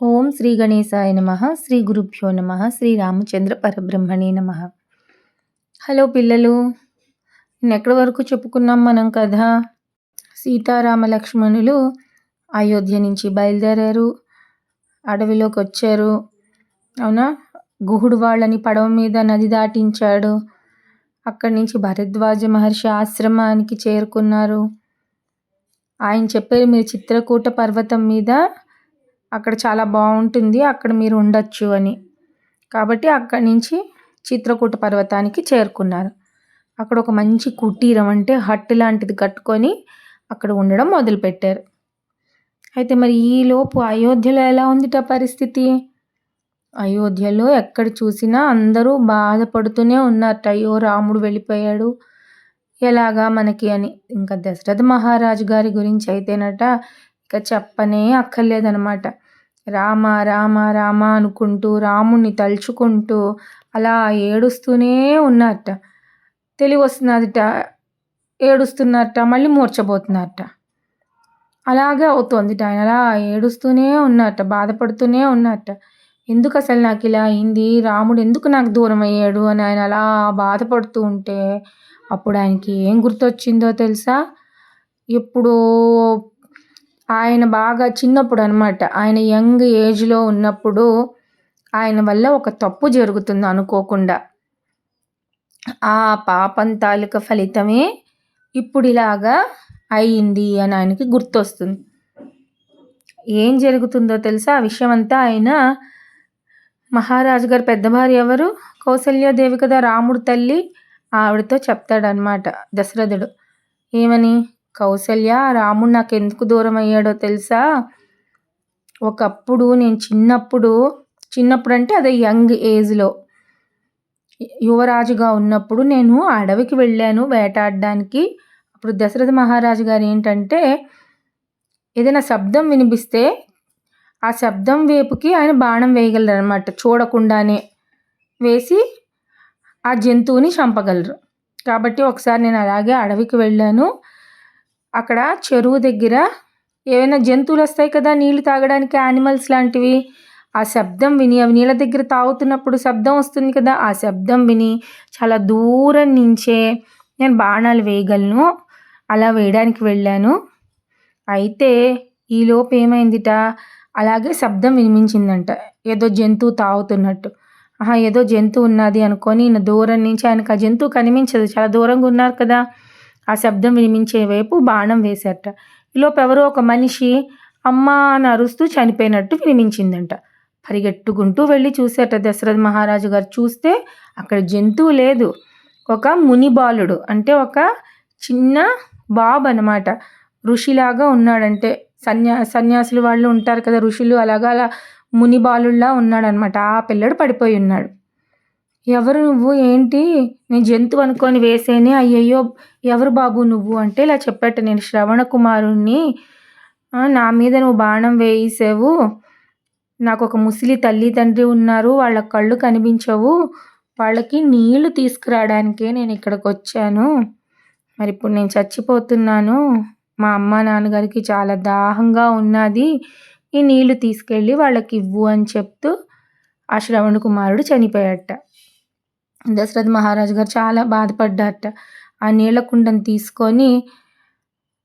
ఓం శ్రీ గణేశాయ నమ శ్రీ గురుభ్యో నమ శ్రీ రామచంద్ర పరబ్రహ్మణే నమ. హలో పిల్లలు నేను ఎక్కడి వరకు చెప్పుకున్నాం మనం కదా సీతారామ లక్ష్మణులు అయోధ్య నుంచి బయలుదేరారు అడవిలోకి వచ్చారు. అవునా? గుహుడు వాళ్ళని పడవ మీద నది దాటించాడు. అక్కడి నుంచి భరద్వాజ మహర్షి ఆశ్రమానికి చేరుకున్నారు. ఆయన చెప్పారు మీరు చిత్రకూట పర్వతం మీద అక్కడ చాలా బాగుంటుంది అక్కడ మీరు ఉండొచ్చు అని. కాబట్టి అక్కడి నుంచి చిత్రకూట పర్వతానికి చేరుకున్నారు. అక్కడ ఒక మంచి కుటీరం అంటే హట్ లాంటిది కట్టుకొని అక్కడ ఉండడం మొదలుపెట్టారు. అయితే మరి ఈలోపు అయోధ్యలో ఎలా ఉందిట పరిస్థితి? అయోధ్యలో ఎక్కడ చూసినా అందరూ బాధపడుతూనే ఉన్నారట. అయ్యో రాముడు వెళ్ళిపోయాడు. ఎలాగా మనకి అని. ఇంకా దశరథ మహారాజు గారి గురించి అయితేనట ఇక చెప్పనే అక్కర్లేదనమాట రామ రామ రామ అనుకుంటూ రాముణ్ణి తలుచుకుంటూ అలా ఏడుస్తూనే ఉన్నారట. తెలివి వస్తున్నదిట ఏడుస్తున్నారట మళ్ళీ మూర్చబోతున్నారట అలాగే అవుతోంది ఆయన. అలా ఏడుస్తూనే ఉన్నట్ట బాధపడుతూనే ఉన్నట్ట ఎందుకు అసలు నాకు ఇలా అయింది? రాముడు ఎందుకు నాకు దూరం అయ్యాడు? అని ఆయన అలా బాధపడుతూ ఉంటే అప్పుడు ఆయనకి ఏం గుర్తొచ్చిందో తెలుసా? ఎప్పుడో ఆయన బాగా చిన్నప్పుడు అనమాట ఆయన యంగ్ ఏజ్లో ఉన్నప్పుడు ఆయన వల్ల ఒక తప్పు జరుగుతుంది అనుకోకుండా. ఆ పాపం తాలూక ఫలితమే ఇప్పుడు ఇలాగా అయింది అని ఆయనకి గుర్తొస్తుంది. ఏం జరుగుతుందో తెలుసా? ఆ విషయం అంతా ఆయన మహారాజు గారు పెద్ద భార్య ఎవరు? కౌసల్యాదేవి కదా రాముడు తల్లి? ఆవిడతో చెప్తాడనమాట దశరథుడు. ఏమని? కౌసల్య రాముడు నాకు ఎందుకు దూరం అయ్యాడో తెలుసా? ఒకప్పుడు నేను చిన్నప్పుడు చిన్నప్పుడు అంటే అదే యంగ్ ఏజ్లో యువరాజుగా ఉన్నప్పుడు నేను అడవికి వెళ్ళాను వేటాడడానికి. అప్పుడు దశరథ మహారాజు గారు ఏంటంటే ఏదైనా శబ్దం వినిపిస్తే ఆ శబ్దం వైపుకి ఆయన బాణం వేయగలరు అనమాట చూడకుండానే వేసి ఆ జంతువుని చంపగలరు. కాబట్టి ఒకసారి నేను అలాగే అడవికి వెళ్ళాను. అక్కడ చెరువు దగ్గర ఏవైనా జంతువులు వస్తాయి కదా నీళ్ళు తాగడానికి యానిమల్స్ లాంటివి. ఆ శబ్దం విని అవి నీళ్ళ దగ్గర తాగుతున్నప్పుడు శబ్దం వస్తుంది కదా ఆ శబ్దం విని చాలా దూరం నుంచే నేను బాణాలు వేయగలను. అలా వేయడానికి వెళ్ళాను. అయితే ఈలోపు ఏమైందిట? అలాగే శబ్దం వినిపించిందంట. ఏదో జంతువు తాగుతున్నట్టు. ఆహా ఏదో జంతువు ఉన్నది అనుకొని ఈయన దూరం నుంచి ఆయనకు ఆ జంతువు కనిపించదు. చాలా దూరంగా ఉన్నారు కదా. ఆ శబ్దం వినిమించే వైపు బాణం వేశారట ఈలోపు ఎవరో ఒక మనిషి అమ్మ అని అరుస్తూ చనిపోయినట్టు వినిమించిందంట పరిగెట్టుకుంటూ వెళ్ళి చూసేట దశరథ మహారాజు గారు. చూస్తే అక్కడ జంతువు లేదు. ఒక ముని బాలుడు అంటే ఒక చిన్న బాబు అనమాట ఋషిలాగా ఉన్నాడంటే సన్యా సన్యాసులు వాళ్ళు ఉంటారు కదా ఋషులు అలాగా అలా ముని బాలుల్లా ఉన్నాడనమాట ఆ పిల్లడు పడిపోయి ఉన్నాడు. ఎవరు నువ్వు? ఏంటి? నేను జంతువు అనుకొని వేసేనే? అయ్యయ్యో ఎవరు బాబు నువ్వు? అంటే ఇలా చెప్పట నేను శ్రవణ కుమారుణ్ణి. నా మీద నువ్వు బాణం వేసావు నాకు ఒక ముసలి తల్లి తండ్రి ఉన్నారు. వాళ్ళ కళ్ళు కనిపించవు. వాళ్ళకి నీళ్ళు తీసుకురావడానికే నేను ఇక్కడికి వచ్చాను. మరి ఇప్పుడు నేను చచ్చిపోతున్నాను. మా అమ్మ నాన్నగారికి చాలా దాహంగా ఉన్నది. ఈ నీళ్ళు తీసుకెళ్ళి వాళ్ళకి ఇవ్వు అని చెప్తూ ఆ శ్రవణ కుమారుడు చనిపోయాట దశరథ మహారాజు గారు చాలా బాధపడ్డారట. ఆ నీళ్ళ కుండను తీసుకొని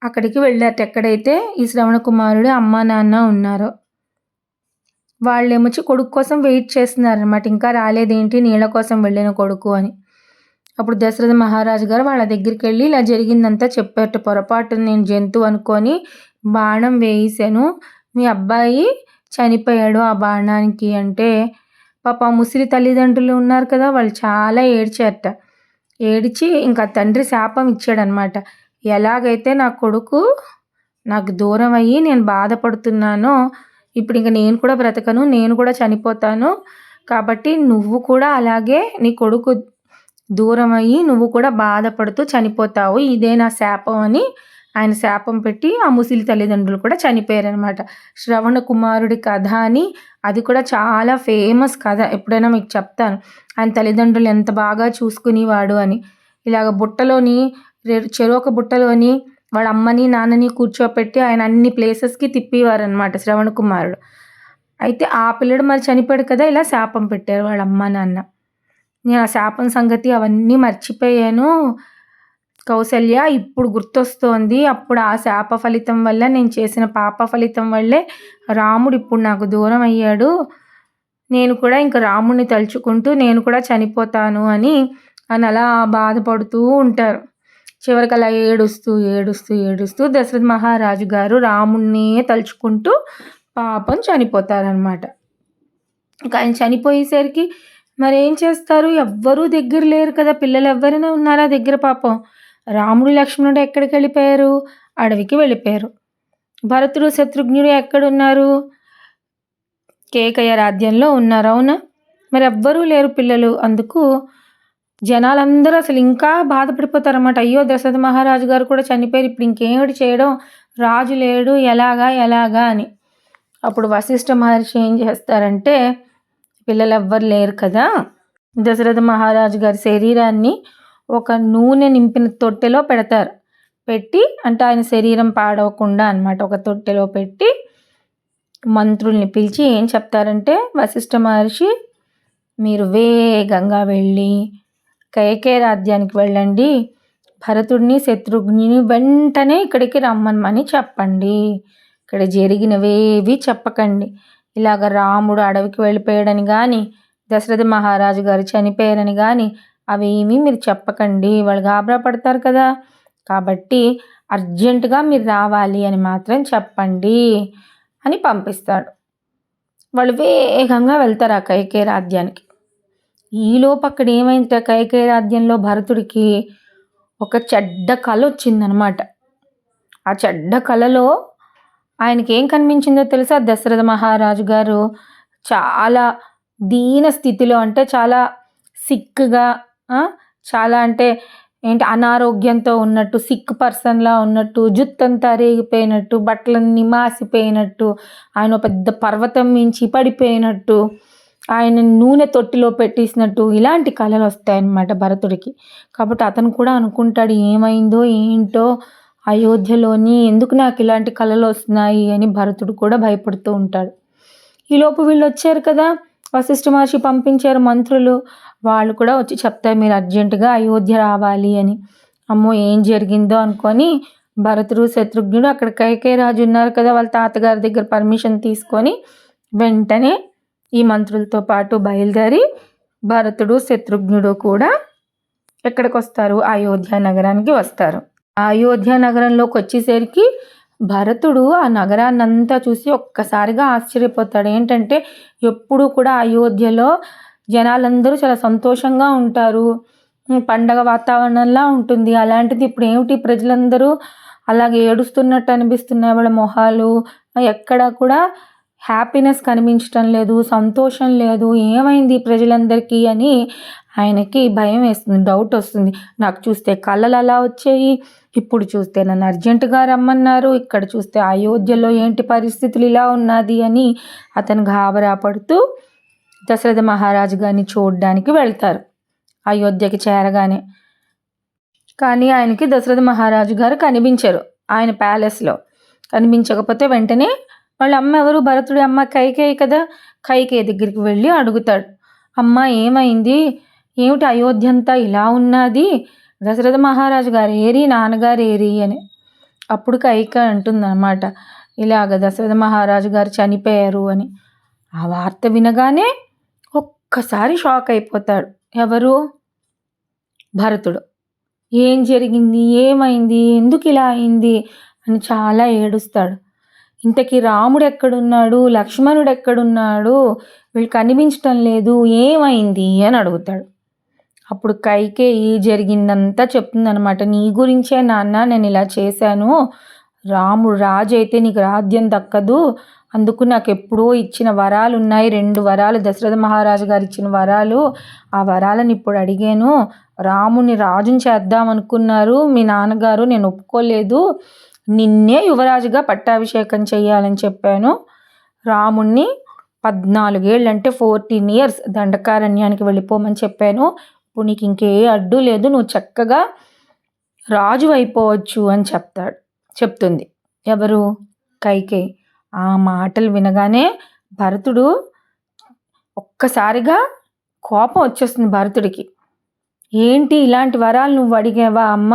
అక్కడికి వెళ్ళారట. ఎక్కడైతే ఈ శ్రవణ కుమారుడు అమ్మ నాన్న ఉన్నారో వాళ్ళేమొచ్చి కొడుకు కోసం వెయిట్ చేస్తున్నారనమాట ఇంకా రాలేదేంటి? నీళ్ళ కోసం వెళ్ళిన కొడుకు అని. అప్పుడు దశరథ మహారాజు గారు వాళ్ళ దగ్గరికి వెళ్ళి ఇలా జరిగిందంతా చెప్పారట. పొరపాటు నేను జంతువు అనుకొని బాణం వేసాను. మీ అబ్బాయి చనిపోయాడు ఆ బాణానికి అంటే పాప ముసిరి తల్లిదండ్రులు ఉన్నారు కదా వాళ్ళు చాలా ఏడ్చారట. ఏడిచి ఇంకా తండ్రి శాపం ఇచ్చాడనమాట ఎలాగైతే నా కొడుకు నాకు దూరం అయ్యి నేను బాధపడుతున్నానో ఇప్పుడు ఇంకా నేను కూడా బ్రతకను నేను కూడా చనిపోతాను. కాబట్టి నువ్వు కూడా అలాగే నీ కొడుకు దూరం అయ్యి నువ్వు కూడా బాధపడుతూ చనిపోతావు. ఇదే నా శాపం అని ఆయన శాపం పెట్టి ఆ ముసిలి తల్లిదండ్రులు కూడా చనిపోయారనమాట శ్రవణ కుమారుడి కథ అని అది కూడా చాలా ఫేమస్ కథ. ఎప్పుడైనా మీకు చెప్తాను. ఆయన తల్లిదండ్రులు ఎంత బాగా చూసుకునేవాడు అని. ఇలాగ బుట్టలోని చెరోక బుట్టలోని వాళ్ళ అమ్మని నాన్నని కూర్చోపెట్టి ఆయన అన్ని ప్లేసెస్కి తిప్పేవారనమాట శ్రవణ కుమారుడు. అయితే ఆ పిల్లడు మరి చనిపోయాడు కదా ఇలా శాపం పెట్టారు వాళ్ళ అమ్మ నాన్న. నేను ఆ శాపం సంగతి అవన్నీ మర్చిపోయాను. కౌసల్య ఇప్పుడు గుర్తొస్తోంది. అప్పుడు ఆ శాప ఫలితం వల్ల నేను చేసిన పాప ఫలితం వల్లే రాముడు ఇప్పుడు నాకు దూరం అయ్యాడు. నేను కూడా ఇంక రాముడిని తలుచుకుంటూ నేను కూడా చనిపోతాను అని అని అలా బాధపడుతూ ఉంటారు. చివరికి అలా ఏడుస్తూ ఏడుస్తూ ఏడుస్తూ దశరథ మహారాజు గారు రాముణ్ణి తలుచుకుంటూ పాపం చనిపోతారనమాట ఇంకా ఆయన చనిపోయేసరికి మరి ఏం చేస్తారు? ఎవ్వరూ దగ్గర లేరు కదా పిల్లలు ఎవరైనా ఉన్నారా దగ్గర పాపం? రాముడు లక్ష్మణుడు ఎక్కడికి వెళ్ళిపోయారు? అడవికి వెళ్ళిపోయారు. భరతుడు శత్రుఘ్నుడు ఎక్కడున్నారు? కేకయ్య రాజ్యంలో ఉన్నారు అవునా? మరి ఎవ్వరూ లేరు పిల్లలు. అందుకు జనాలందరూ అసలు ఇంకా బాధపడిపోతారన్నమాట. అయ్యో దశరథ మహారాజు గారు కూడా చనిపోయారు. ఇప్పుడు ఇంకేమిటి చేయడం? రాజు లేడు ఎలాగా ఎలాగా అని. అప్పుడు వశిష్ఠ మహర్షి ఏం చేస్తారంటే పిల్లలు ఎవ్వరు లేరు కదా? దశరథ మహారాజు గారి శరీరాన్ని ఒక నూనె నింపిన తొట్టెలో పెడతారు. పెట్టి అంటే ఆయన శరీరం పాడవకుండా అనమాట ఒక తొట్టెలో పెట్టి మంత్రుల్ని పిలిచి ఏం చెప్తారంటే వశిష్ఠ మహర్షి మీరు వేగంగా వెళ్ళి కైకే రాజ్యానికి వెళ్ళండి. భరతుడిని శత్రుఘ్ని వెంటనే ఇక్కడికి రమ్మనమని చెప్పండి. ఇక్కడ జరిగినవేవి చెప్పకండి. ఇలాగ రాముడు అడవికి వెళ్ళిపోయాడని కానీ దశరథ మహారాజు గారు చనిపోయారని కానీ అవేమీ మీరు చెప్పకండి. వాళ్ళు గాబరా పడతారు కదా. కాబట్టి అర్జెంటుగా మీరు రావాలి అని మాత్రం చెప్పండి అని పంపిస్తాడు. వాళ్ళు వేగంగా వెళ్తారు ఆ కైకే రాజ్యానికి. ఈలోపు అక్కడ ఏమైంది? కైకే రాజ్యంలో భరతుడికి ఒక చెడ్డ కళ వచ్చిందనమాట ఆ చెడ్డ కళలో ఆయనకి ఏం కనిపించిందో తెలుసా? దశరథ మహారాజు గారు చాలా దీన స్థితిలో అంటే చాలా సిక్గా చాలా అంటే ఏంటి అనారోగ్యంతో ఉన్నట్టు సిక్ పర్సన్లా ఉన్నట్టు జుత్తంతా రేగిపోయినట్టు బట్టలన్నీ మాసిపోయినట్టు ఆయన పెద్ద పర్వతం మించి పడిపోయినట్టు ఆయన నూనె తొట్టిలో పెట్టేసినట్టు ఇలాంటి కళలు వస్తాయన్నమాట భరతుడికి. కాబట్టి అతను కూడా అనుకుంటాడు ఏమైందో ఏంటో అయోధ్యలోని ఎందుకు నాకు ఇలాంటి కళలు వస్తున్నాయి అని భరతుడు కూడా భయపడుతూ ఉంటాడు. ఈలోపు వీళ్ళు వచ్చారు కదా వశిష్ఠ మహర్షి పంపించారు మంత్రులు. వాళ్ళు కూడా వచ్చి చెప్తారు మీరు అర్జెంటుగా అయోధ్య రావాలి అని. అమ్మో ఏం జరిగిందో అనుకొని భరతుడు శత్రుఘ్నుడు అక్కడ కైకే రాజు ఉన్నారు కదా వాళ్ళ తాతగారి దగ్గర పర్మిషన్ తీసుకొని వెంటనే ఈ మంత్రులతో పాటు బయలుదేరి భరతుడు శత్రుఘ్నుడు కూడా ఎక్కడికి వస్తారు అయోధ్య నగరానికి వస్తారు. అయోధ్య నగరంలోకి వచ్చేసరికి భరతుడు ఆ నగరాన్నంతా చూసి ఒక్కసారిగా ఆశ్చర్యపోతాడు. ఏంటంటే ఎప్పుడూ కూడా అయోధ్యలో జనాలందరూ చాలా సంతోషంగా ఉంటారు. పండగ వాతావరణంలా ఉంటుంది. అలాంటిది ఇప్పుడు ఏమిటి? ప్రజలందరూ అలాగే ఏడుస్తున్నట్టు అనిపిస్తున్నాయి వాళ్ళ మొహాలు. ఎక్కడ కూడా హ్యాపీనెస్ కనిపించటం లేదు సంతోషం లేదు ఏమైంది ప్రజలందరికీ అని ఆయనకి భయం వేస్తుంది డౌట్ వస్తుంది. నాకు చూస్తే కళ్ళలు అలా వచ్చాయి ఇప్పుడు చూస్తే నన్ను అర్జెంటుగా రమ్మన్నారు ఇక్కడ చూస్తే అయోధ్యలో ఏంటి పరిస్థితులు ఇలా ఉన్నది అని అతను గాబరా పడుతూ దశరథ మహారాజు గారిని చూడడానికి వెళ్తారు అయోధ్యకి చేరగానే. కానీ ఆయనకి దశరథ మహారాజు గారు కనిపించరు ఆయన ప్యాలెస్లో. కనిపించకపోతే వెంటనే వాళ్ళ అమ్మ ఎవరు? భరతుడి అమ్మ కైకేయి కదా? కైకేయి దగ్గరికి వెళ్ళి అడుగుతాడు. అమ్మ ఏమైంది? ఏమిటి అయోధ్య అంతా ఇలా ఉన్నది? దశరథ మహారాజు గారు ఏరి నాన్నగారు ఏరి అని. అప్పుడు కైక అంటుందన్నమాట ఇలాగ దశరథ మహారాజు గారు చనిపోయారు అని. ఆ వార్త వినగానే ఒక్కసారి షాక్ అయిపోతాడు. ఎవరు? భరతుడు. ఏం జరిగింది? ఏమైంది? ఎందుకు ఇలా అయింది? అని చాలా ఏడుస్తాడు. ఇంతకీ రాముడు ఎక్కడున్నాడు? లక్ష్మణుడు ఎక్కడున్నాడు? వీళ్ళు కనిపించటం లేదు. ఏమైంది? అని అడుగుతాడు. అప్పుడు కైకేయి జరిగిందంతా చెప్తుందనమాట నీ గురించే నాన్న నేను ఇలా చేశాను. రాముడు రాజు అయితే నీకు రాజ్యం దక్కదు. అందుకు నాకు ఎప్పుడో ఇచ్చిన వరాలు ఉన్నాయి. రెండు వరాలు దశరథ మహారాజు గారు ఇచ్చిన వరాలు. ఆ వరాలను ఇప్పుడు అడిగాను. రాముని రాజుని చేద్దాం అనుకున్నారు మీ నాన్నగారు నేను ఒప్పుకోలేదు. నిన్నే యువరాజుగా పట్టాభిషేకం చేయాలని చెప్పాను. రాముణ్ణి పద్నాలుగేళ్ళు అంటే ఫోర్టీన్ ఇయర్స్ దండకారణ్యానికి వెళ్ళిపోమని చెప్పాను. ఇప్పుడు నీకు ఇంకే అడ్డు లేదు నువ్వు చక్కగా రాజు అయిపోవచ్చు అని చెప్తాడు చెప్తుంది. ఎవరు? కైకే. ఆ మాటలు వినగానే భరతుడు ఒక్కసారిగా కోపం వచ్చేస్తుంది భరతుడికి. ఏంటి ఇలాంటి వరాలు నువ్వు అడిగావా అమ్మ?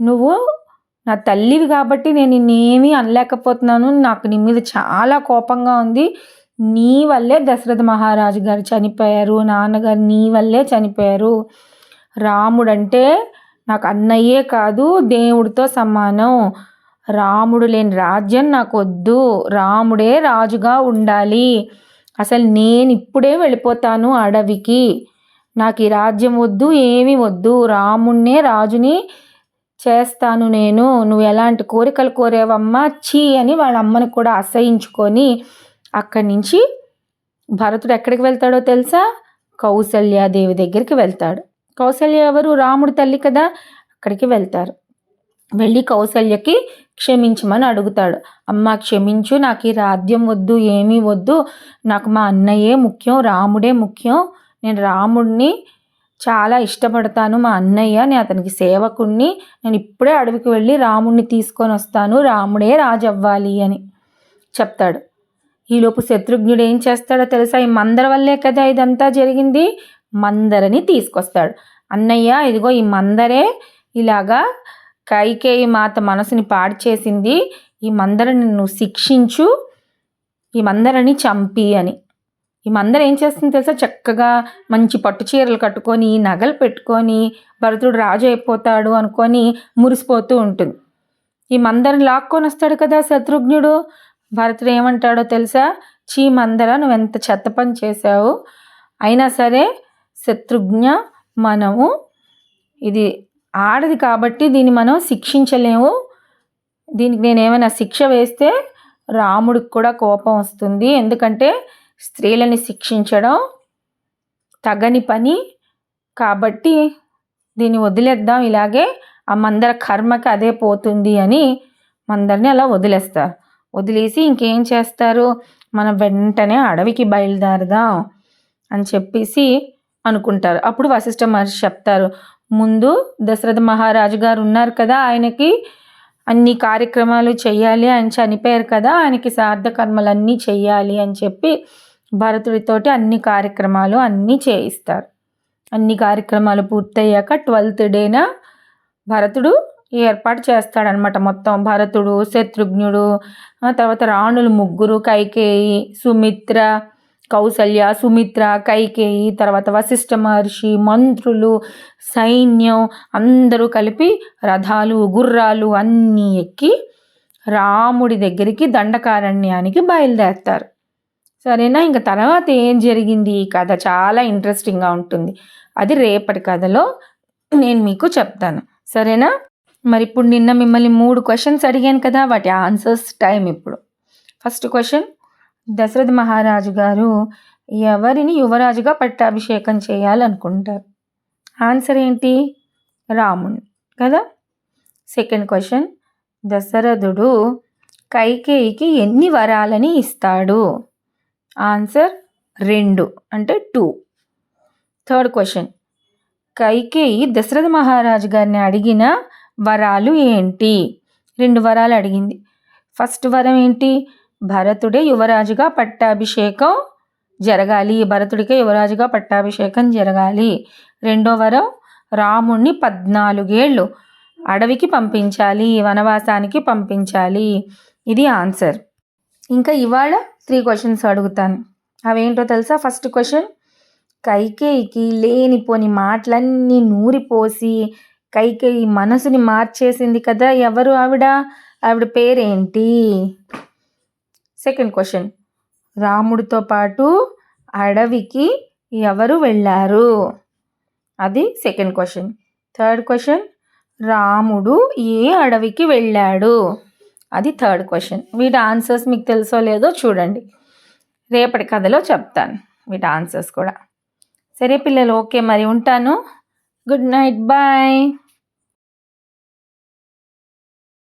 నువ్వు నా తల్లివి కాబట్టి నేను నేనేమీ అనలేకపోతున్నాను. నాకు నీ మీద చాలా కోపంగా ఉంది. నీ వల్లే దశరథ మహారాజు గారు చనిపోయారు. నాన్నగారు నీ వల్లే చనిపోయారు. రాముడంటే నాకు అన్నయ్యే కాదు దేవుడితో సమానం. రాముడు లేని రాజ్యం నాకు వద్దు రాముడే రాజుగా ఉండాలి. అసలు నేను ఇప్పుడే వెళ్ళిపోతాను అడవికి. నాకు ఈ రాజ్యం వద్దు ఏమీ వద్దు. రాముణ్ణే రాజుని చేస్తాను నేను నువ్వు ఎలాంటి కోరికలు కోరేవమ్మా చీ అని వాళ్ళ అమ్మని కూడా అసహించుకొని అక్కడి నుంచి భరతుడు ఎక్కడికి వెళ్తాడో తెలుసా? కౌసల్యాదేవి దగ్గరికి వెళ్తాడు. కౌసల్య ఎవరు? రాముడి తల్లి కదా అక్కడికి వెళ్తారు. వెళ్ళి కౌసల్యకి క్షమించమని అడుగుతాడు. అమ్మ క్షమించు నాకు ఈ రాజ్యం వద్దు ఏమీ వద్దు. నాకు మా అన్నయ్యే ముఖ్యం రాముడే ముఖ్యం. నేను రాముడిని చాలా ఇష్టపడతాను మా అన్నయ్య నేను అతనికి సేవకుణ్ణి. నేను ఇప్పుడే అడవికి వెళ్ళి రాముణ్ణి తీసుకొని వస్తాను రాముడే రాజు అవ్వాలి అని చెప్తాడు. ఈలోపు శత్రుఘ్నుడు ఏం చేస్తాడో తెలుసా? ఈ మందర వల్లే కదా ఇదంతా జరిగింది. మందరని తీసుకొస్తాడు. అన్నయ్య ఇదిగో ఈ మందరే ఇలాగా కైకేయి మాత మనసుని పాడు చేసింది. ఈ మందరని నువ్వు శిక్షించు. ఈ మందరని చంపి అని. ఈ మందరం ఏం చేస్తుంది తెలుసా? చక్కగా మంచి పట్టు చీరలు కట్టుకొని నగలు పెట్టుకొని భరతుడు రాజు అయిపోతాడు అనుకొని మురిసిపోతూ ఉంటుంది. ఈ మందరం లాక్కొని వస్తాడు కదా శత్రుఘ్నుడు. భరతుడు ఏమంటాడో తెలుసా? చీ మందర నువ్వు ఎంత చెత్త పని చేసావు అయినా సరే శత్రుఘ్న మనము ఇది ఆడది కాబట్టి దీన్ని మనం శిక్షించలేము. దీనికి నేను ఏమైనా శిక్ష వేస్తే రాముడికి కూడా కోపం వస్తుంది. ఎందుకంటే స్త్రీలని శిక్షించడం తగని పని. కాబట్టి దీన్ని వదిలేద్దాం ఇలాగే ఆ మందర కర్మకి అదే పోతుంది అని మందరిని అలా వదిలేస్తారు వదిలేసి ఇంకేం చేస్తారు? మనం వెంటనే అడవికి బయలుదేరదాం అని చెప్పేసి అనుకుంటారు. అప్పుడు వశిష్ఠ మహర్షి చెప్తారు ముందు దశరథ మహారాజు గారు ఉన్నారు కదా ఆయనకి అన్ని కార్యక్రమాలు చేయాలి ఆయన చనిపోయారు కదా ఆయనకి సార్థకర్మలన్నీ కర్మలన్నీ అని చెప్పి భరతుడితోటి అన్ని కార్యక్రమాలు అన్నీ చేయిస్తారు. అన్ని కార్యక్రమాలు పూర్తయ్యాక ట్వెల్త్ డేన భరతుడు ఏర్పాటు చేస్తాడనమాట మొత్తం. భరతుడు శత్రుఘ్నుడు తర్వాత రాణులు ముగ్గురు కైకేయి సుమిత్ర కౌసల్య సుమిత్ర కైకేయి తర్వాత వశిష్ఠ మహర్షి మంత్రులు సైన్యం అందరూ కలిపి రథాలు గుర్రాలు అన్నీ ఎక్కి రాముడి దగ్గరికి దండకారణ్యానికి బయలుదేరుతారు. సరేనా? ఇంకా తర్వాత ఏం జరిగింది? ఈ కథ చాలా ఇంట్రెస్టింగ్గా ఉంటుంది. అది రేపటి కథలో నేను మీకు చెప్తాను. సరేనా? మరి ఇప్పుడు నిన్న మిమ్మల్ని మూడు క్వశ్చన్స్ అడిగాను కదా వాటి ఆన్సర్స్ టైం ఇప్పుడు. ఫస్ట్ క్వశ్చన్ దశరథ మహారాజు గారు ఎవరిని యువరాజుగా పట్టాభిషేకం చేయాలనుకుంటారు? ఆన్సర్ ఏంటి? రాముణ్ణి కదా? సెకండ్ క్వశ్చన్ దశరథుడు కైకేయికి ఎన్ని వరాలని ఇస్తాడు? ఆన్సర్ రెండు అంటే two third question Kaikeyi Dasharatha మహారాజు గారిని అడిగిన వరాలు ఏంటి? రెండు వరాలు అడిగింది. ఫస్ట్ వరం ఏంటి? భరతుడే యువరాజుగా పట్టాభిషేకం జరగాలి. భరతుడికే యువరాజుగా పట్టాభిషేకం జరగాలి. రెండో వరం రాముణ్ణి పద్నాలుగేళ్ళు అడవికి పంపించాలి వనవాసానికి పంపించాలి. ఇది ఆన్సర్ ఇంకా ఇవాళ త్రీ క్వశ్చన్స్ అడుగుతాను. అవేంటో తెలుసా? ఫస్ట్ క్వశ్చన్ కైకేయికి లేనిపోని మాటలన్నీ నూరిపోసి కైకేయి మనసుని మార్చేసింది కదా ఎవరు ఆవిడ? ఆవిడ పేరేంటి? సెకండ్ క్వశ్చన్ రాముడితో పాటు అడవికి ఎవరు వెళ్ళారు? అది సెకండ్ క్వశ్చన్ థర్డ్ క్వశ్చన్ రాముడు ఏ అడవికి వెళ్ళాడు? అది థర్డ్ క్వశ్చన్. వీటి ఆన్సర్స్ మీకు తెలుసో లేదో చూడండి. రేపటి కథలో చెప్తాను వీటి ఆన్సర్స్ కూడా. సరే పిల్లలు ఓకే మరి ఉంటాను. Good night bye.